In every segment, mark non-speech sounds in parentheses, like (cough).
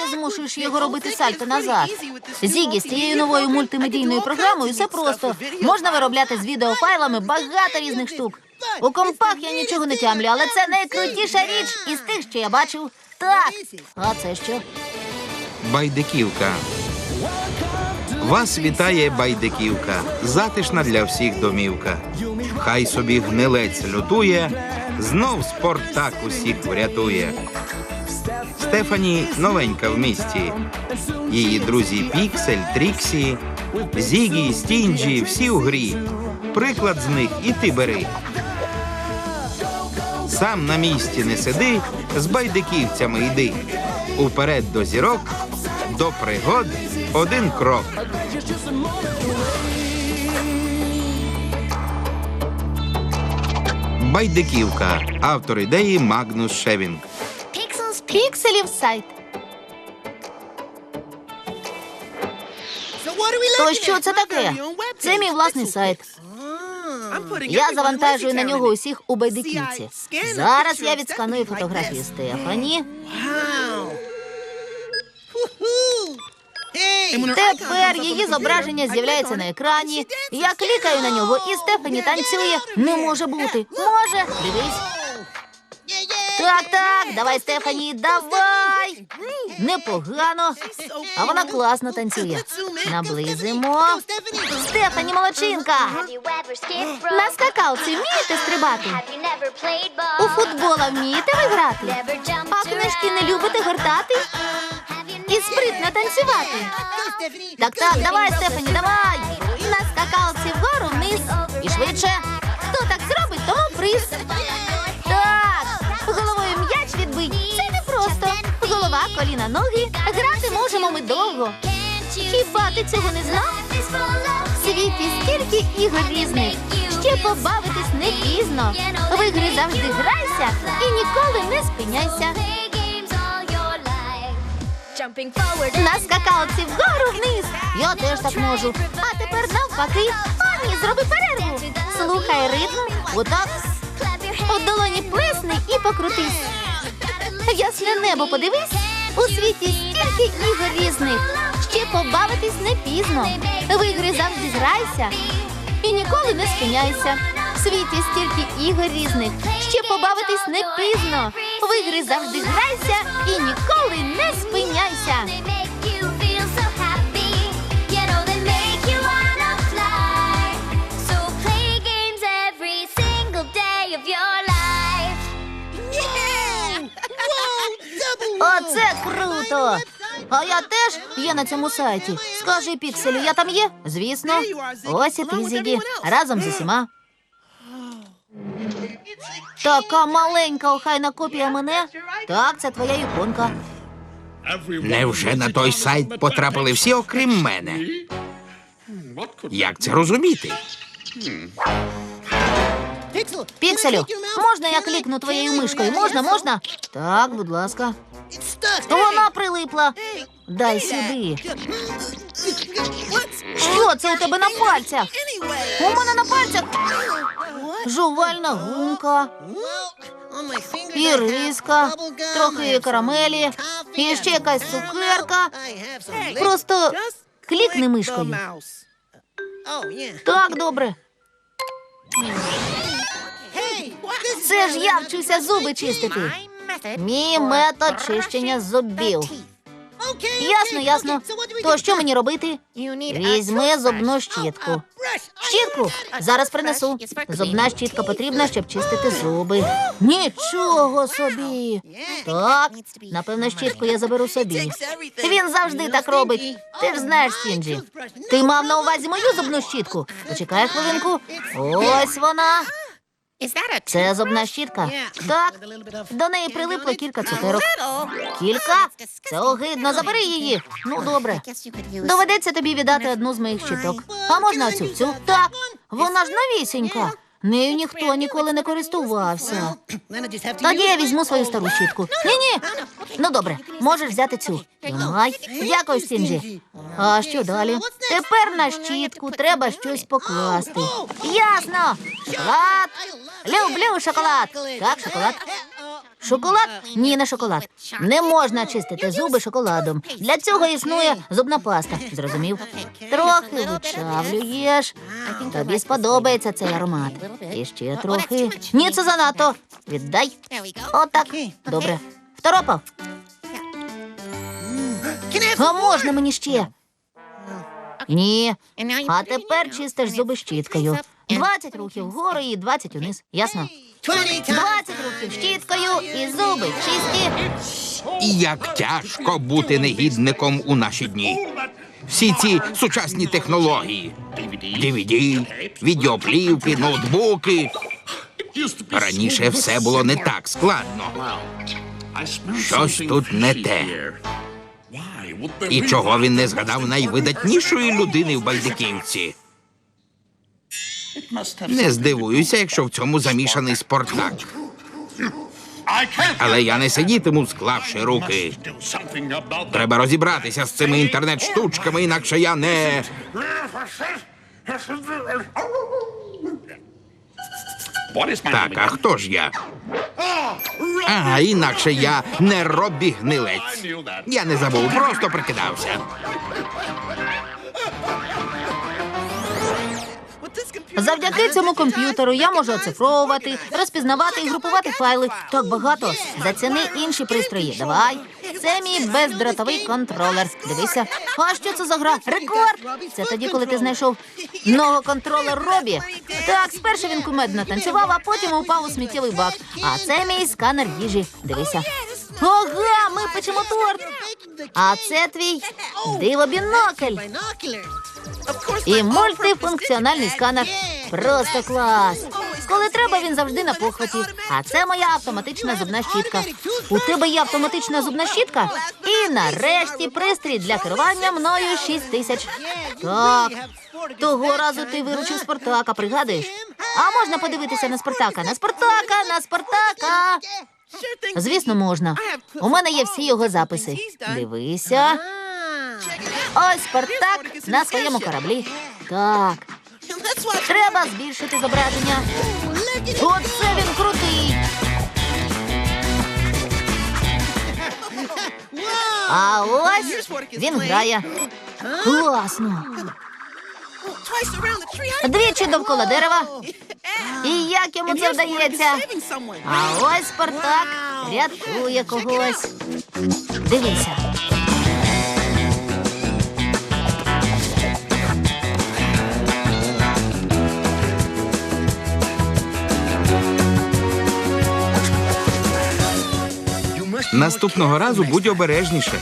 ти змушуєш його робити сальто назад? Зігі, з цією новою мультимедійною програмою все просто. Можна виробляти з відеофайлами багато різних штук. У компах я нічого не тямлю, але це найкрутіша річ із тих, що я бачив. Так. А це що? Байдиківка. Вас вітає байдиківка, затишна для всіх домівка. Хай собі гнилець лютує, знов Спартак усіх врятує. Стефані новенька в місті. Її друзі Піксель, Тріксі, Зігі, Стінджі, всі у грі. Приклад з них і ти бери. Сам на місці не сиди, з байдиківцями йди. Уперед до зірок, до пригод один крок. Байдиківка. Автор ідеї Магнус Шевінг. Пікселів сайт. То що це таке? Це мій власний сайт. Я завантажую на нього усіх у байдиківці. Зараз я відсканую фотографію Стефані. Тепер її зображення з'являється на екрані. Я клікаю на нього, і Стефані танцює. Не може бути. Може. Дивись. Так, так, давай, Стефані, давай. Непогано. А вона класно танцює. Наблизимо. Стефані молодчинка. На скакалці вмієте стрибати? У футбола вмієте ви грати? А книжки не любите гортати? І спритно танцювати. Так, так, давай, Стефані, давай. На скакалці вгору вниз. І швидше. Хто так зробить, тому приз. Голова, коліна, ноги. Грати можемо ми довго. Хіба ти цього не знав? В світі стільки ігор різних. Ще побавитись не пізно. В ігри завжди грайся і ніколи не спиняйся. На скакалці вгору вниз. Я теж так можу. А тепер навпаки. А ні, зроби перерву. Слухай ритм. Отак. В долоні плесни і покрутись. Ясне небо подивись. У світі стільки ігор різних. Ще побавитись не пізно. В завжди грайся і ніколи не спиняйся. В світі стільки ігор різних. Ще побавитись не пізно. В ігри завжди грайся і ніколи не спиняйся. Оце круто! А я теж є на цьому сайті. Скажи, Пікселю, я там є? Звісно. Ось і ти, Зігі, разом з усіма. Така маленька охайна копія мене. Так, це твоя іконка. Невже на той сайт потрапили всі, окрім мене? Як це розуміти? Пікселю, можна я клікну твоєю мишкою? Можна, можна? Так, будь ласка. Вона прилипла. Дай сюди. Що це у тебе на пальцях? У мене на пальцях жувальна гумка, і риска, трохи карамелі, і ще якась цукерка. Просто клікни мишкою. Так, добре. Це ж я вчуся зуби чистити. Мій метод чищення зубів. Ясно, ясно. То що мені робити? Візьми зубну щітку. Щітку зараз принесу. Зубна щітка потрібна, щоб чистити зуби. Нічого собі. Так, напевно, щітку я заберу собі. Він завжди так робить. Ти ж знаєш, Стінджі. Ти мав на увазі мою зубну щітку. Почекай хвилинку. Ось вона. Це зубна щітка. Так, до неї прилипло кілька цукерок. Кілька? Це огидно, забери її. Ну, добре. Доведеться тобі віддати одну з моїх щиток. А можна оцю цю? Так, вона ж новісінька. Нею ніхто ніколи не користувався. Тоді я візьму свою стару щітку. Ні, ні. Ну добре, можеш взяти цю. Тримай. Дякую, Сінджі. А що далі? Тепер на щітку треба щось покласти. Ясно. Шоколад. Люблю шоколад. Так, шоколад. Шоколад? Ні, не шоколад. Не можна чистити зуби шоколадом. Для цього існує зубна паста. Зрозумів? Трохи вичавлюєш. Тобі сподобається цей аромат. І ще трохи. Ні, це занадто. Віддай. Отак. Добре. Второпав. А можна мені ще? Ні. А тепер чистиш зуби щіткою. 20 рухів вгору і 20 униз. Ясно? 20 рухів щіткою і зуби чисті. Як тяжко бути негідником у наші дні. Всі ці сучасні технології. DVD, відеоплівки, ноутбуки. Раніше все було не так складно. Щось тут не те. І чого він не згадав найвидатнішої людини в Байдиківці? Не здивуюся, якщо в цьому замішаний Спартак. Але я не сидітиму, склавши руки. Треба розібратися з цими інтернет-штучками, інакше я не. Так, а хто ж я? А, інакше я не Робі Гнилець. Я не забув, просто прикидався. Завдяки цьому комп'ютеру я можу оцифровувати, розпізнавати і групувати файли. Так багато. Заціни інші пристрої. Давай. Це мій бездротовий контролер. Дивися. А що це за гра? Рекорд! Це тоді, коли ти знайшов контролер Робі. Так, спершу він кумедно танцював, а потім упав у сміттєвий бак. А це мій сканер їжі. Дивися. Ага, ми печемо торт. А це твій диво-бінокль. І мультифункціональний сканер. Просто клас. Коли треба, він завжди на похваті. А це моя автоматична зубна щітка. У тебе є автоматична зубна щітка? І нарешті пристрій для керування мною 6 тисяч. Так. Того разу ти виручив Спартака, пригадуєш? А можна подивитися на Спартака? На Спартака, на Спартака. Звісно, можна. У мене є всі його записи. Дивися. Ось Спартак на своєму кораблі. Так. Треба збільшити зображення. Оце він крутий. А ось він грає. Класно. Двічі довкола дерева. І як йому це вдається? А ось Спартак рятує когось. Дивися. Наступного разу будь обережніше.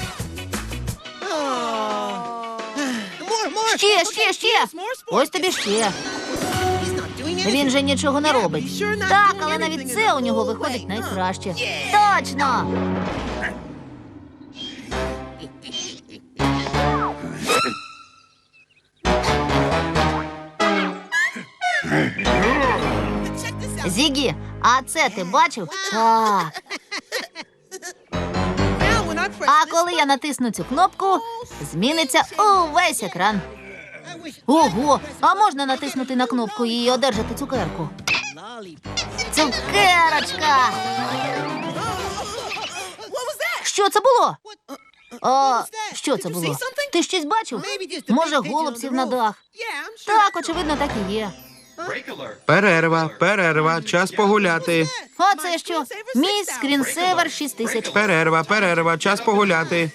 Ще, ще, ще. Ось тобі ще. Він же нічого не робить. Так, але навіть це у нього виходить найкраще. Точно. Зігі, а це ти бачив? Так. А коли я натисну цю кнопку, зміниться увесь екран. Ого, а можна натиснути на кнопку і одержати цукерку? Цукерочка! Що це було? А, що це було? Ти щось бачив? Може, голуб сів на дах? Так, очевидно, так і є. Перерва, перерва, час погуляти. А це що? Мій скрінсейвер 6000. Перерва, перерва, час погуляти.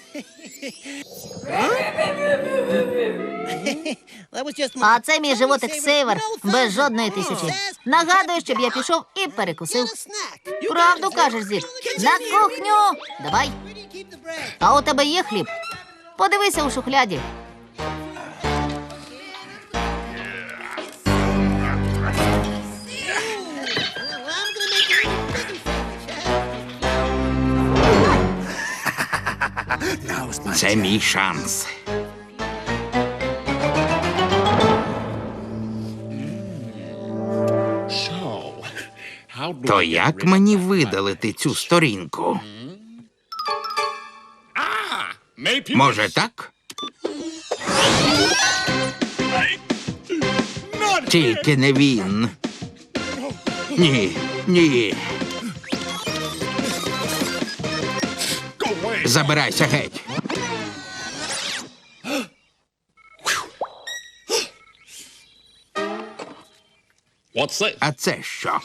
А це мій животик сейвер без жодної тисячі. Нагадую, щоб я пішов і перекусив. Правду кажеш, Зік? На кухню. Давай. А у тебе є хліб? Подивися у шухляді. Це мій шанс. То як мені видалити цю сторінку? Може так? Тільки не він. Ні, ні. Забирайся геть. А це що?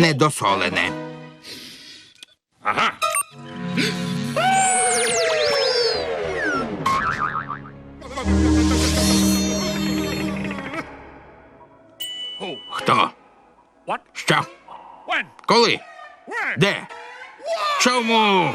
Недосолене. Aha. Коли? Де? Чому?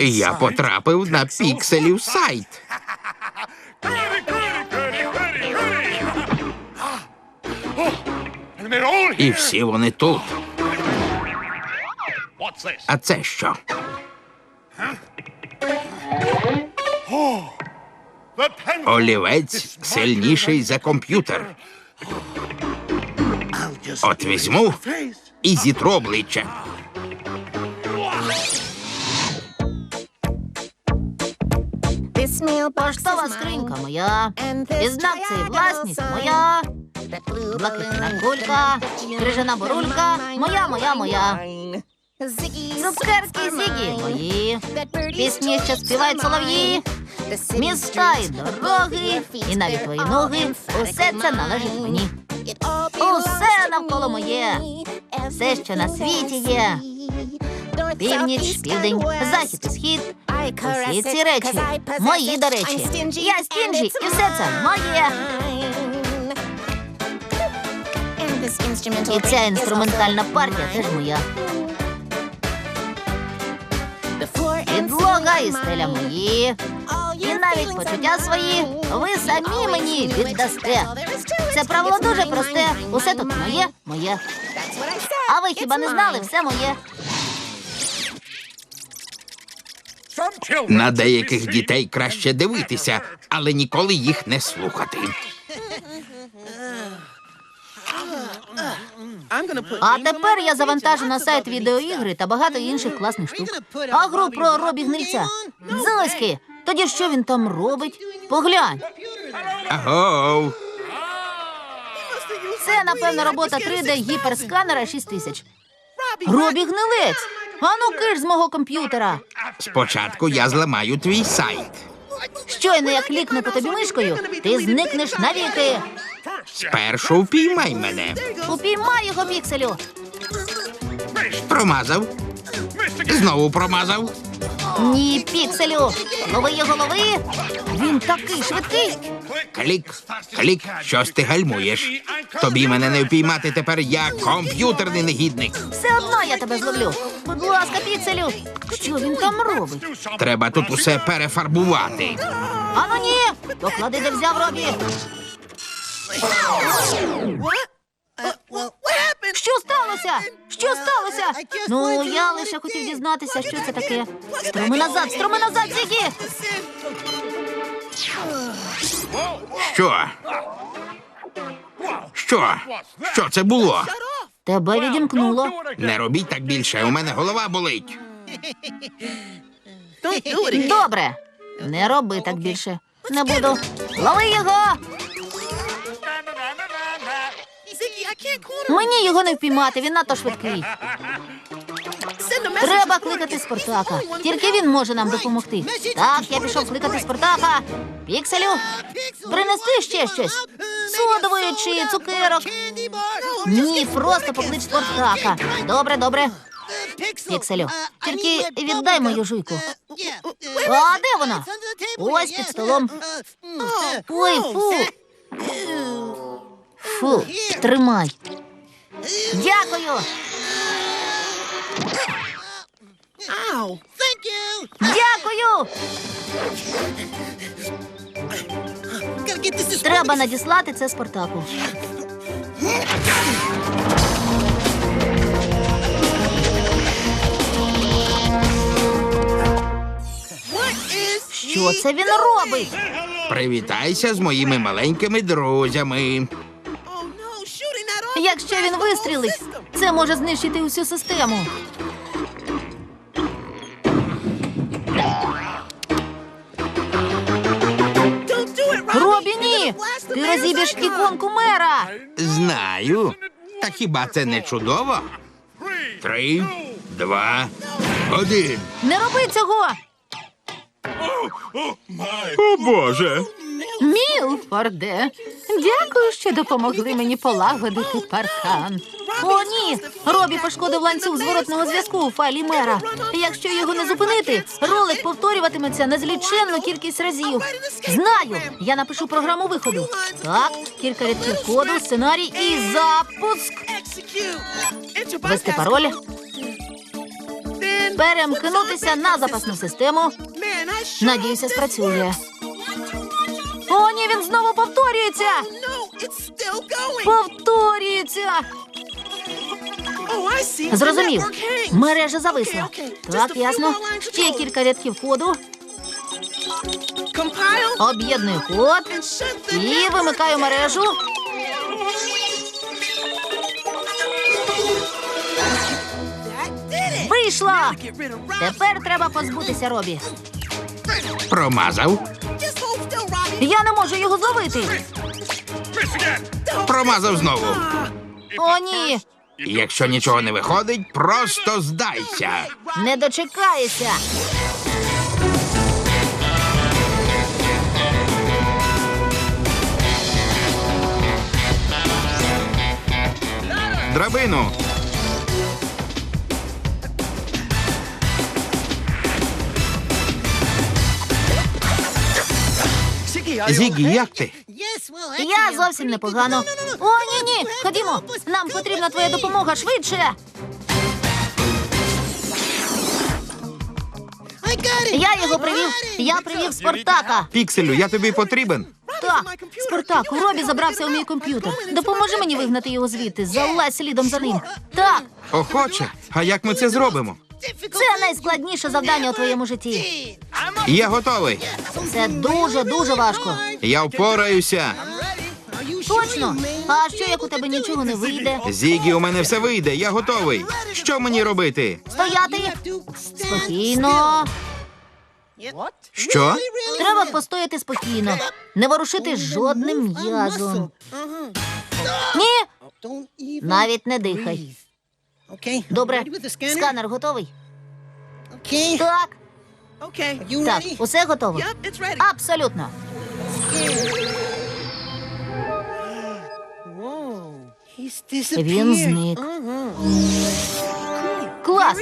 Я потрапив на пікселів сайт. Oh, І всі вони тут. А це що? Олівець сильніший за комп'ютер. От візьму і зітру обличчя. Поштова скринька моя. І знак цей власність моя. Блакитна кулька, крижана бурулька, моя, моя, моя. Цукерки зігі мої. Пісні, що співають солов'ї. Міста і дороги, і навіть твої ноги. Усе це належить мені. Усе навколо моє. Все, що на світі є. Північ, південь, захід і схід. Усі ці речі мої, до речі. Я стінжі, і все це моє. І ця інструментальна партія теж моя. Підлога і стеля мої. І навіть почуття свої ви самі мені віддасте. Це правило дуже просте. Усе тут моє, моє. А ви хіба не знали? Все моє. На деяких дітей краще дивитися, але ніколи їх не слухати. (laughs) А тепер я завантажу на сайт відеоігри та багато інших класних штук. А гру про Робі Гнильця. Зоськи, тоді що він там робить? Поглянь. Це, напевно, робота 3D гіперсканера 6000. Робі Гнилець. Ану киш з мого комп'ютера. Спочатку я зламаю твій сайт. Щойно я клікну по тобі мишкою, ти зникнеш навіки. Спершу впіймай мене. Упіймай його пікселю. Промазав. Знову промазав. Ні, пікселю. Лови його, лови. Він такий швидкий. Клік, клік, щось ти гальмуєш. Тобі мене не впіймати тепер я комп'ютерний негідник. Все одно я тебе зловлю. Будь ласка, пікселю. Що він там робить? Треба тут усе перефарбувати. Ану ні! Поклади, де взяв Робі. Що сталося? Що сталося? Ну, я лише хотів дізнатися, що це таке. Струми назад, струми назад, Зігі! Що? Що? Що це було? Тебе відімкнуло. Не робіть так більше, у мене голова болить. Добре. Не роби так більше. Не буду. Лови його! Мені його не впіймати, він надто швидкий. Треба кликати Спартака. Тільки він може нам допомогти. Так, я пішов кликати Спартака. Пікселю, принести ще щось. Содової чи цукерок. Ні, просто поклич Спартака. Добре, добре. Пікселю, тільки віддай мою жуйку. А де вона? Ось під столом. Ой, фу. Фу, тримай. Дякую. Дякую. Треба надіслати це Спартаку. Що це він робить? Привітайся з моїми маленькими друзями. Якщо він вистрілить, це може знищити усю систему. Робі, ні! Ти розіб'єш іконку мера. Знаю. Та хіба це не чудово? Три, два, один. Не роби цього. О, Боже! Мілфорде, дякую, що допомогли мені полагодити паркан. О, ні! Робі пошкодив ланцюг зворотного зв'язку у файлі мера. Якщо його не зупинити, ролик повторюватиметься незліченну кількість разів. Знаю, я напишу програму виходу. Так, кілька рядків коду, сценарій і запуск. Ввести пароль, перемкнутися на запасну систему. Надіюся, спрацює. О, ні, він знову повторюється! Повторюється! Зрозумів. Мережа зависла. Так, ясно. Ще кілька рядків коду. Об'єдную код і вимикаю мережу. Вийшло! Тепер треба позбутися Робі. Промазав. Я не можу його зловити. Промазав знову. О, ні! Якщо нічого не виходить, просто здайся. Не дочекаєшся. Драбину. Зігі, як ти? Я зовсім непогано. О, ні, ні. Ходімо. Нам потрібна твоя допомога швидше. Я його привів. Я привів Спартака. Пікселю, я тобі потрібен. Так, Спартак, у Робі забрався у мій комп'ютер. Допоможи мені вигнати його звідти. Залазь слідом за ним. Так, Охоче. А як ми це зробимо? Це найскладніше завдання у твоєму житті. Я готовий. Це дуже дуже важко. Я впораюся. Точно. А що як у тебе нічого не вийде? Зігі, у мене все вийде. Я готовий. Що мені робити? Стояти спокійно. Що? Треба постояти спокійно, не ворушити жодним м'язом. Ні, навіть не дихай. Добре, сканер готовий? Так, так, усе готово? Абсолютно. Він зник. Клас.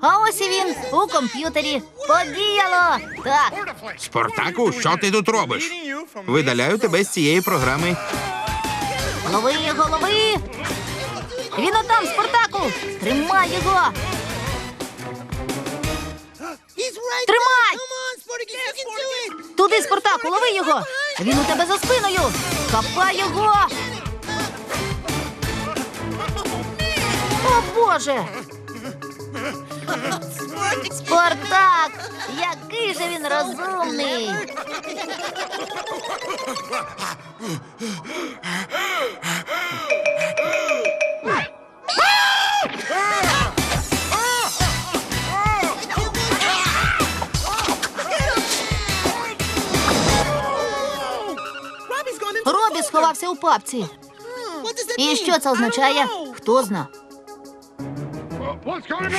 А ось і він у комп'ютері. Подіяло. Так, Спартаку, що ти тут робиш? Видаляю тебе з цієї програми. лови його, лови. Він отам, Спартаку. Тримай його. Тримай! Туди, Спартаку, лови його. Він у тебе за спиною. Хапай його. О, Боже. Спартак! Який же він розумний! Сховався у папці. І що це означає? Хто зна?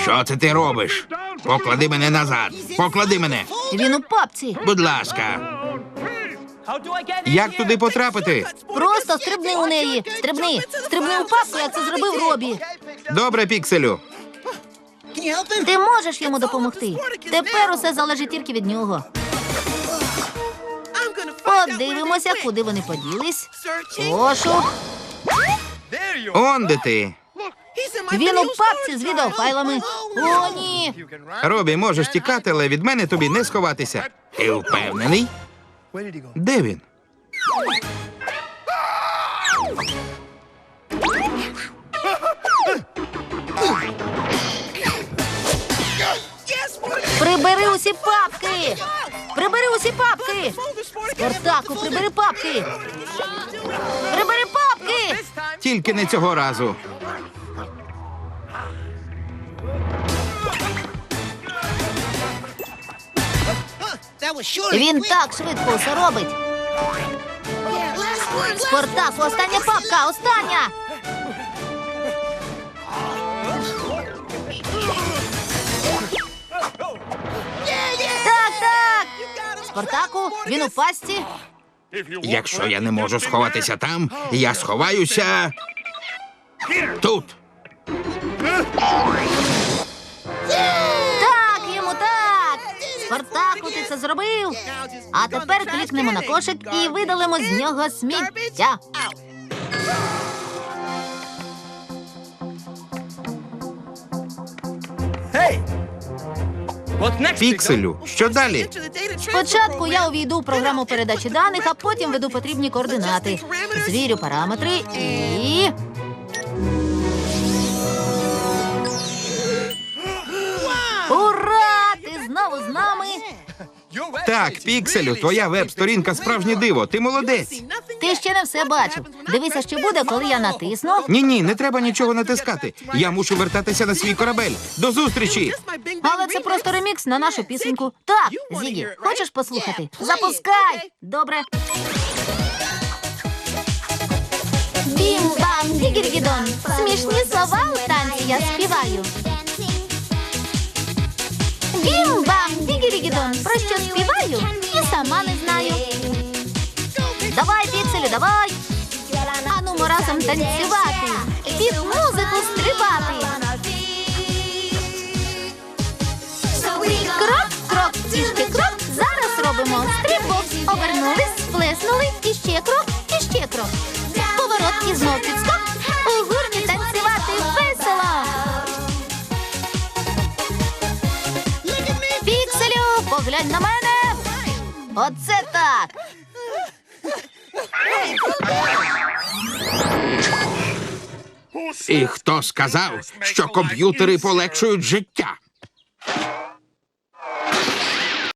Що це ти робиш? Поклади мене назад. Поклади мене. Він у папці. Будь ласка. Як туди потрапити? Просто стрибни у неї. Стрибни. Стрибни у папку, як це зробив Робі. Добре, пікселю. Ти можеш йому допомогти. Тепер усе залежить тільки від нього. Подивимося, куди вони поділись. Пошук. Он де ти. Він у папці з відеофайлами. О, ні. Робі, можеш тікати, але від мене тобі не сховатися. Ти впевнений? Де він? Прибери усі папки. Прибери усі папки. Спартаку, прибери папки. Прибери папки. Тільки не цього разу. Він так швидко все робить. Спартаку, остання папка, остання! Спартаку, він у пастці. Якщо я не можу сховатися там, я сховаюся тут. Так, йому так! Спартаку, ти це зробив. А тепер клікнемо на кошик і видалимо з нього сміття. Hey! Пікселю, що далі? Спочатку я увійду в програму передачі даних, а потім веду потрібні координати. Звірю параметри і. Так, Пікселю, твоя веб-сторінка справжнє диво. Ти молодець. Ти ще не все бачив. Дивися, що буде, коли я натисну. Ні, ні, не треба нічого натискати. Я мушу вертатися на свій корабель. До зустрічі! Але це просто ремікс на нашу пісеньку. Так, Зігі, хочеш послухати? Запускай! Добре. Бім-бам, дігіргідон. Смішні слова у танці я співаю. Бім-бам, дігіргідон. Про що співаю? І сама не знаю. Давай, пікселю, давай. Анумо разом танцювати. Під музику стрибати. Крок, крок, тішки крок. Зараз робимо стрибок. Обернулись, сплеснули, і ще крок, і ще крок. Поворот і знов підскок. У Поглянь на мене. Оце так. І хто сказав, що комп'ютери полегшують життя?